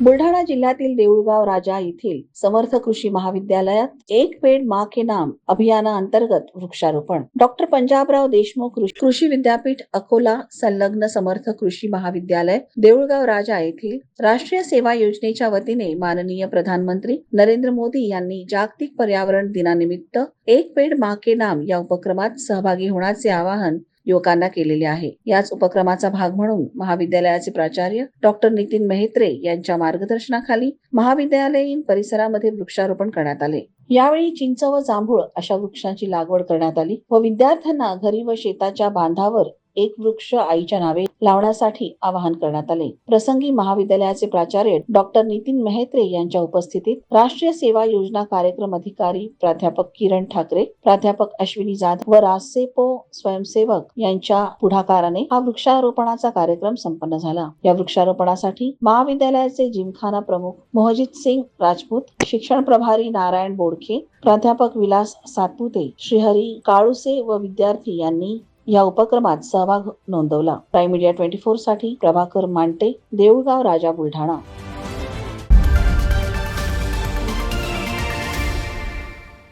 बुलढाणा जिल्ह्यातील देऊळगाव राजा येथील समर्थ कृषी महाविद्यालयात एक पेड मा के नाम अभियानाअंतर्गत वृक्षारोपण. डॉक्टर पंजाबराव देशमुख कृषी- कृषी विद्यापीठ अकोला संलग्न समर्थ कृषी महाविद्यालय देऊळगाव राजा येथील राष्ट्रीय सेवा योजनेच्या वतीने माननीय प्रधानमंत्री नरेंद्र मोदी यांनी जागतिक पर्यावरण दिनानिमित्त एक पेड मा के नाम या उपक्रमात सहभागी होण्याचे आवाहन युवकांना केलेले आहे. याच उपक्रमाचा भाग म्हणून महाविद्यालयाचे प्राचार्य डॉक्टर नितीन मेहत्रे यांच्या मार्गदर्शनाखाली महाविद्यालयीन परिसरामध्ये वृक्षारोपण करण्यात आले. यावेळी चिंच व जांभूळ अशा वृक्षांची लागवड करण्यात आली व विद्यार्थ्यांना घरी व शेताच्या बांधावर एक वृक्ष आईच्या नावे लावण्यासाठी आवाहन करण्यात आले. प्रसंगी महाविद्यालयाचे प्राचार्य डॉक्टर नितीन मेहत्रे यांच्या उपस्थितीत राष्ट्रीय सेवा योजना कार्यक्रम अधिकारी प्राध्यापक किरण ठाकरे प्राध्यापक अश्विनी जाधव व रासेपो स्वयंसेवक यांच्या पुढाकाराने हा वृक्षारोपणाचा कार्यक्रम संपन्न झाला. या वृक्षारोपणासाठी महाविद्यालयाचे जिमखाना प्रमुख मोहजित सिंग राजपूत शिक्षण प्रभारी नारायण बोडखे प्राध्यापक विलास सातपुते श्रीहरी काळुसे व विद्यार्थी यांनी या उपक्रमात सहभाग नोंदवला. प्राईम मीडिया ट्वेंटी फोरसाठी प्रभाकर मांटे देऊळगाव राजा बुलढाणा